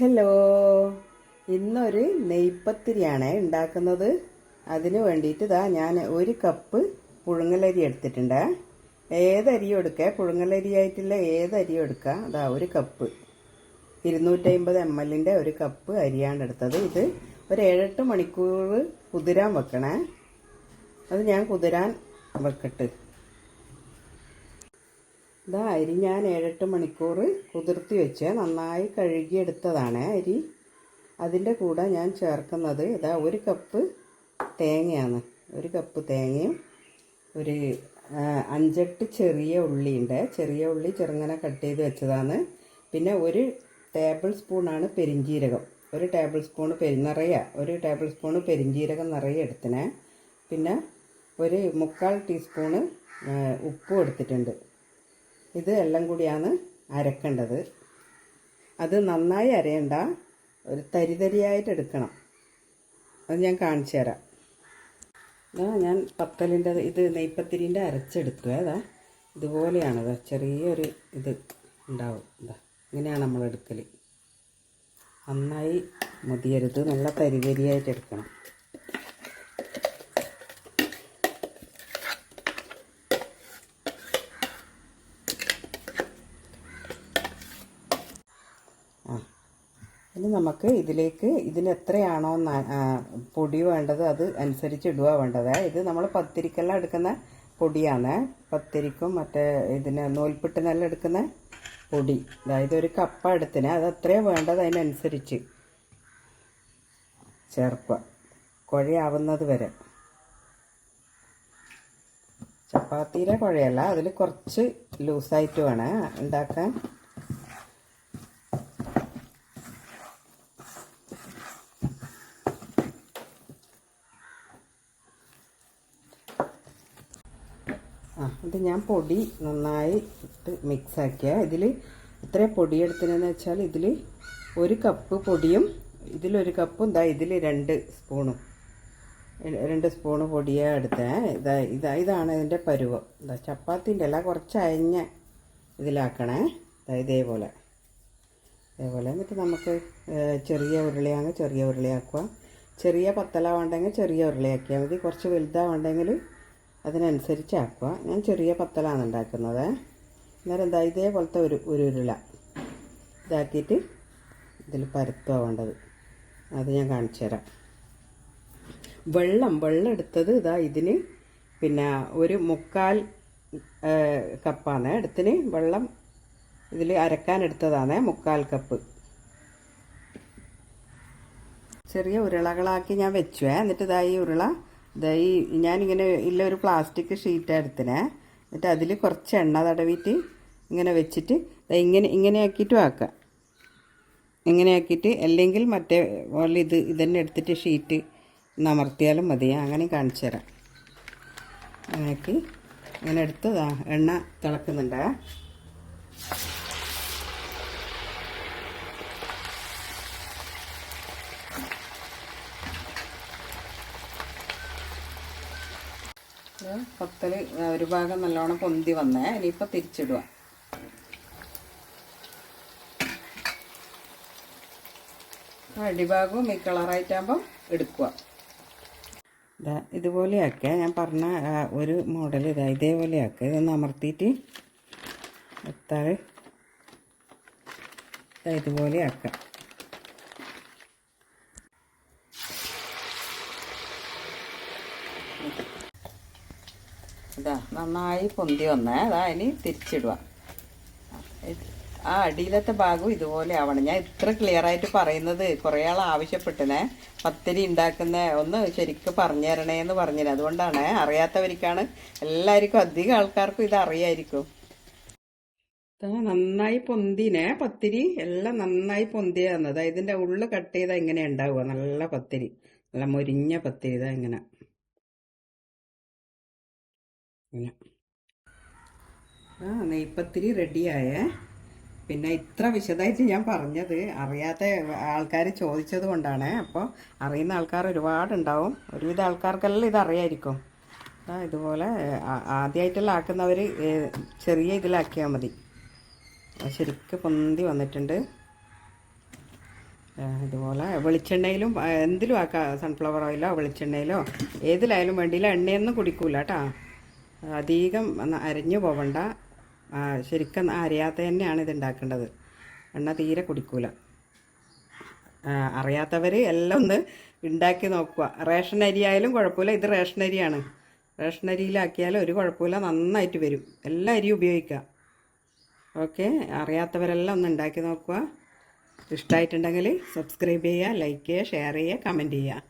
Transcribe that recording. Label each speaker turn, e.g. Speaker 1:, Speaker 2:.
Speaker 1: Hello. ഇന്നൊരു നെയ്പ്പത്തിരിയാണ് ഉണ്ടാക്കുന്നത്. അതിന് വേണ്ടിയിട്ട് ഇതാ ഞാൻ ഒരു കപ്പ് പുഴുങ്ങലരി എടുത്തിട്ടുണ്ട്. ഏതരിയും എടുക്കുക? പുഴുങ്ങലരി ആയിട്ടുള്ള ഏതരിയും എടുക്കുക? അതാ ഒരു കപ്പ്. ഇരുന്നൂറ്റമ്പത് എം എല്ലിന്റെ ഒരു കപ്പ് അരിയാണ് എടുത്തത്. ഇത് ഒരു ഏഴെട്ട് മണിക്കൂർ കുതിരാൻ വെക്കണേ. അത് ഞാൻ കുതിരാൻ വെക്കട്ട്. ഇതാ അരി ഞാൻ ഏഴെട്ട് മണിക്കൂർ കുതിർത്തി വെച്ച്. നന്നായി കഴുകിയെടുത്തതാണ് അരി. അതിന്റെ കൂടെ ഞാൻ ചേർക്കുന്നത് ഇതാ ഒരു കപ്പ് തേങ്ങയാണ്. ഒരു കപ്പ് തേങ്ങയും ഒരു അഞ്ചെട്ട് ചെറിയ ഉള്ളിയുണ്ട്. ചെറിയ ഉള്ളി ചെറുങ്ങനെ കട്ട് ചെയ്ത് വെച്ചതാണ്. പിന്നെ ഒരു ടേബിൾ സ്പൂണാണ് പെരിഞ്ചീരകം. ഒരു ടേബിൾ സ്പൂൺ പെരി നിറയെ ഒരു ടേബിൾ സ്പൂൺ പെരിഞ്ചീരകം നിറയെ എടുത്തിനെ. പിന്നെ ഒരു മുക്കാൽ ടീസ്പൂണ് ഉപ്പും എടുത്തിട്ടുണ്ട്. ഇത് എല്ലാം കൂടിയാണ് അരക്കേണ്ടത്. അത് നന്നായി അരയണ്ട ഒരു തരി തരിയായിട്ട് എടുക്കണം. അത് ഞാൻ കാണിച്ചു തരാം. ഞാൻ പത്തലിന്റെ ഇത് നെയ്പ്പത്തിരിന്റെ അരച്ചെടുക്കുക അതാ ഇതുപോലെയാണത്. ചെറിയൊരു ഇത് ഉണ്ടാവും. ഇതാ ഇങ്ങനെയാണ് നമ്മൾ എടുക്കൽ നന്നായി മുതിയരുത്. നല്ല തരിതരിയായിട്ട് എടുക്കണം. ഇനി നമുക്ക് ഇതിലേക്ക് ഇതിന് എത്രയാണോ പൊടി വേണ്ടത് അത് അനുസരിച്ച് ഇടുക വേണ്ടത്. ഇത് നമ്മൾ പത്തിരിക്കെല്ലാം എടുക്കുന്ന പൊടിയാണ്. പത്തിരിക്കും മറ്റേ ഇതിന് നൂൽപ്പിട്ടിനെല്ലാം എടുക്കുന്ന പൊടി. അതായത് ഒരു കപ്പ എടുത്തിന്. അത് എത്രയാണ് വേണ്ടത് അതിനനുസരിച്ച്. ചേർക്കുക. കുഴയാവുന്നത് വരെ. ചപ്പാത്തിയിലെ കുഴയല്ല അതിൽ കുറച്ച് ലൂസായിട്ട് വേണം ഉണ്ടാക്കാൻ. ആ ഞാൻ പൊടി നന്നായി ഇട്ട് മിക്സാക്കിയ ഇതിൽ ഇത്ര പൊടി എടുത്തതെന്ന് വെച്ചാൽ ഇതിൽ ഒരു കപ്പ് പൊടിയും ഇതിലൊരു കപ്പും ഇതാ ഇതിൽ രണ്ട് സ്പൂണും. രണ്ട് സ്പൂണ് പൊടിയാണ് എടുത്തേ. ഇതാ ഇതാ ഇതാണ് ഇതിന്റെ പരുവം. ഇതാ ചപ്പാത്തിന്റെ അല്ല കുറച്ച് അയഞ്ഞ ഇതിലാക്കണേ. ഇതാ ഇതേപോലെ. അതേപോലെ എന്നിട്ട് നമുക്ക് ചെറിയ ഉരുളയാണെങ്കിൽ ചെറിയ ഉരുളിയാക്കുക. ചെറിയ പത്തല വേണ്ടെങ്കിൽ ചെറിയ ഉരുളിയാക്കിയാൽ മതി. കുറച്ച് വലുതാവേണ്ടെങ്കിൽ അതിനനുസരിച്ച് ആക്കുക. ഞാൻ ചെറിയ പത്തലാണ് ഉണ്ടാക്കുന്നത്. അന്നേരം എന്താ ഇതേപോലത്തെ ഒരു ഒരു ഉരുള ഇതാക്കിയിട്ട് ഇതിൽ പരത്തുക വേണ്ടത്. അത് ഞാൻ കാണിച്ചു തരാം. വെള്ളം വെള്ളം എടുത്തത് ഇതാ ഇതിന് പിന്നെ ഒരു മുക്കാൽ കപ്പാണ്. എടുത്തിന് വെള്ളം ഇതിൽ അരക്കാൻ എടുത്തതാണ് മുക്കാൽ കപ്പ്. ചെറിയ ഉരുളകളാക്കി ഞാൻ വെച്ചു. എന്നിട്ട് ഇതായി ഉരുള ഇതാ ഈ ഞാനിങ്ങനെ ഇല്ല ഒരു പ്ലാസ്റ്റിക് ഷീറ്റ് എടുത്തിനെ. എന്നിട്ട് അതിൽ കുറച്ച് എണ്ണ തടവിയിട്ട് ഇങ്ങനെ വെച്ചിട്ട് ഇങ്ങനെ ഇങ്ങനെ ആക്കിയിട്ട് ആക്കാം. ഇങ്ങനെ ആക്കിയിട്ട് അല്ലെങ്കിൽ മറ്റേ പോലെ ഇത് ഇതന്നെ എടുത്തിട്ട് ഷീറ്റ് നമർത്തിയാലും മതി. അങ്ങനെ കാണിച്ചു തരാം. അങ്ങനെയാക്കി ഇങ്ങനെ എടുത്ത് എണ്ണ തിളക്കുന്നുണ്ട്. പത്തൽ ഒരു ഭാഗം നല്ലോണം പൊന്തി വന്നേ. ഇനിയിപ്പോൾ തിരിച്ചിടുക. അടിഭാഗവും ഈ കളറായിട്ടാകുമ്പം എടുക്കുക. ഇതുപോലെയാക്കുക ഞാൻ പറഞ്ഞ ഒരു മോഡൽ ഇതാ ഇതേപോലെയാക്കുക ഇതൊന്ന് അമർത്തിയിട്ട് എത്താറ് ഇതാ ഇതാ നന്നായി പൊന്തി വന്നേ. അതാ ഇനി തിരിച്ചിടുക ആ അടിയിലത്തെ ഭാഗം ഇതുപോലെ ആവണം. ഞാൻ ഇത്ര ക്ലിയർ ആയിട്ട് പറയുന്നത് കുറേ ആൾ ആവശ്യപ്പെട്ടനേ. പത്തിരി ഉണ്ടാക്കുന്ന ഒന്ന് ശരിക്കും പറഞ്ഞു തരണേ എന്ന് പറഞ്ഞത് അതുകൊണ്ടാണ് അറിയാത്തവർക്കാണ് എല്ലാവർക്കും അധികം ആൾക്കാർക്കും ഇത് അറിയായിരിക്കും. നന്നായി പൊന്തിനെ. പത്തിരി എല്ലാം നന്നായി പൊന്തിയാന്ന് തന്നത് ഇതിന്റെ ഉള്ളു കട്ട് ചെയ്താൽ ഇങ്ങനെ ഉണ്ടാവുക. നല്ല പത്തിരി. നല്ല മൊരിഞ്ഞ പത്തിരി ഇതാ ഇങ്ങനെ. ആ നെയ്പ്പത്തിരി റെഡിയായേ പിന്നെ ഇത്ര വിശദമായിട്ട് ഞാൻ പറഞ്ഞത് അറിയാത്ത ആൾക്കാർ ചോദിച്ചത് കൊണ്ടാണ്. അപ്പോൾ അറിയുന്ന ആൾക്കാർ ഒരുപാടുണ്ടാവും. ഒരുവിധ ആൾക്കാർക്കെല്ലാം ഇത് അറിയായിരിക്കും. ആ ഇതുപോലെ ആദ്യമായിട്ടുള്ള ആക്കുന്നവർ ചെറിയ ഇതിലാക്കിയാൽ മതി. ശരിക്കും പൊന്തി വന്നിട്ടുണ്ട്. ഇതുപോലെ വെളിച്ചെണ്ണയിലും എന്തിലും ആക്കാം. സൺഫ്ലവർ ഓയിലോ വെളിച്ചെണ്ണയിലോ ഏതിലായാലും വേണ്ടിയില്ല. എണ്ണയൊന്നും കുടിക്കൂല കേട്ടോ. അധികം അരിഞ്ഞു പോവണ്ട. ശരിക്കും അറിയാത്ത തന്നെയാണ് ഇത് ഉണ്ടാക്കേണ്ടത്. എണ്ണ തീരെ കുടിക്കൂല. അറിയാത്തവർ എല്ലാം ഒന്ന് ഉണ്ടാക്കി നോക്കുക. റേഷൻ അരി ആയാലും കുഴപ്പമില്ല. ഇത് റേഷൻ അരിയാണ്. റേഷൻ അരിയിലാക്കിയാലും ഒരു കുഴപ്പമില്ല. നന്നായിട്ട് വരും. എല്ലാ അരിയും ഉപയോഗിക്കുക. ഓക്കെ? അറിയാത്തവരെല്ലാം ഒന്ന് ഉണ്ടാക്കി നോക്കുക. ഇഷ്ടമായിട്ടുണ്ടെങ്കിൽ സബ്സ്ക്രൈബ് ചെയ്യുക ലൈക്ക് ചെയ്യുക ഷെയർ ചെയ്യുക കമന്റ് ചെയ്യുക.